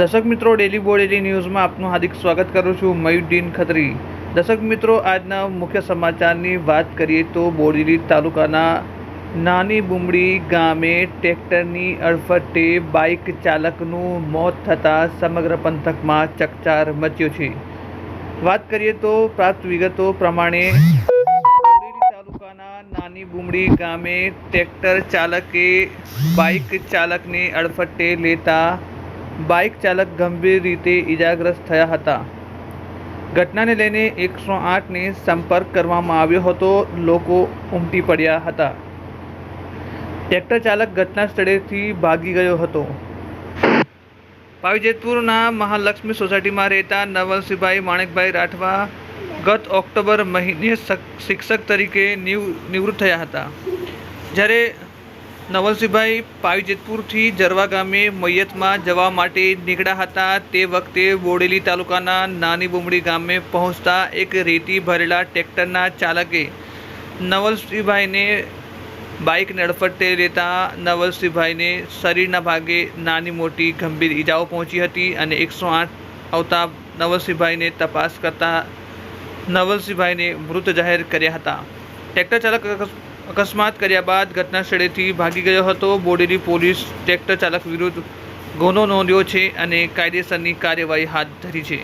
દર્શક મિત્રો ડેલી બોડેલી ન્યૂઝમાં આપનું હાર્દિક સ્વાગત કરું છું મયુદ્દીન ખત્રી. દર્શક મિત્રો, આજના મુખ્ય સમાચારની વાત કરીએ તો બોડેલી તાલુકાના નાની બુમડી ગામે ટ્રેક્ટરની અડફટે બાઇક ચાલકનું મોત થતાં સમગ્ર પંથકમાં ચકચાર મચ્યો છે. વાત કરીએ તો પ્રાપ્ત વિગતો પ્રમાણે, બોડેલી તાલુકાના નાની બુમડી ગામે ટ્રેક્ટર ચાલકે બાઇક ચાલકને અડફટે લેતા બાઇક ચાલક ગંભીર રીતે ઈજાગ્રસ્ત થયા હતા. ઘટનાને લઈને એકસો આઠને સંપર્ક કરવામાં આવ્યો હતો. લોકો ઉમટી પડ્યા હતા. ટ્રેક્ટર ચાલક ઘટના સ્થળેથી ભાગી ગયો હતો. પાવીજેતપુરના મહાલક્ષ્મી સોસાયટીમાં રહેતા નવલસિંહભાઈ માણેકભાઈ રાઠવા ગત ઓક્ટોબર મહિને શક- શિક્ષક તરીકે નિવ, નિવૃત્ત થયા હતા. જ્યારે નવલસિંહભાઈ પાવીજેતપુરથી જરવા ગામે મૈયતમાં જવા માટે નીકળ્યા હતા. તે વખતે બોડેલી તાલુકાના નાની બુમડી ગામે પહોંચતા એક રેતી ભરેલા ટ્રેક્ટરના ચાલકે નવલસિંહભાઈને બાઇક નડફટે લેતા નવલસિંહભાઈને શરીરના ભાગે નાની મોટી ગંભીર ઈજાઓ પહોંચી હતી અને એકસો આઠ આવતા નવલસિંહભાઈને તપાસ કરતા નવલસિંહભાઈને મૃત જાહેર કર્યા હતા. ટ્રેક્ટર ચાલક અકસ્માત કર્યા બાદ ઘટના સ્થળેથી ભાગી ગયો હતો. બોડેલી પોલીસ ટ્રેક્ટર ચાલક વિરુદ્ધ ગુનો નોંધ્યો છે અને કાયદેસરની કાર્યવાહી હાથ ધરી છે.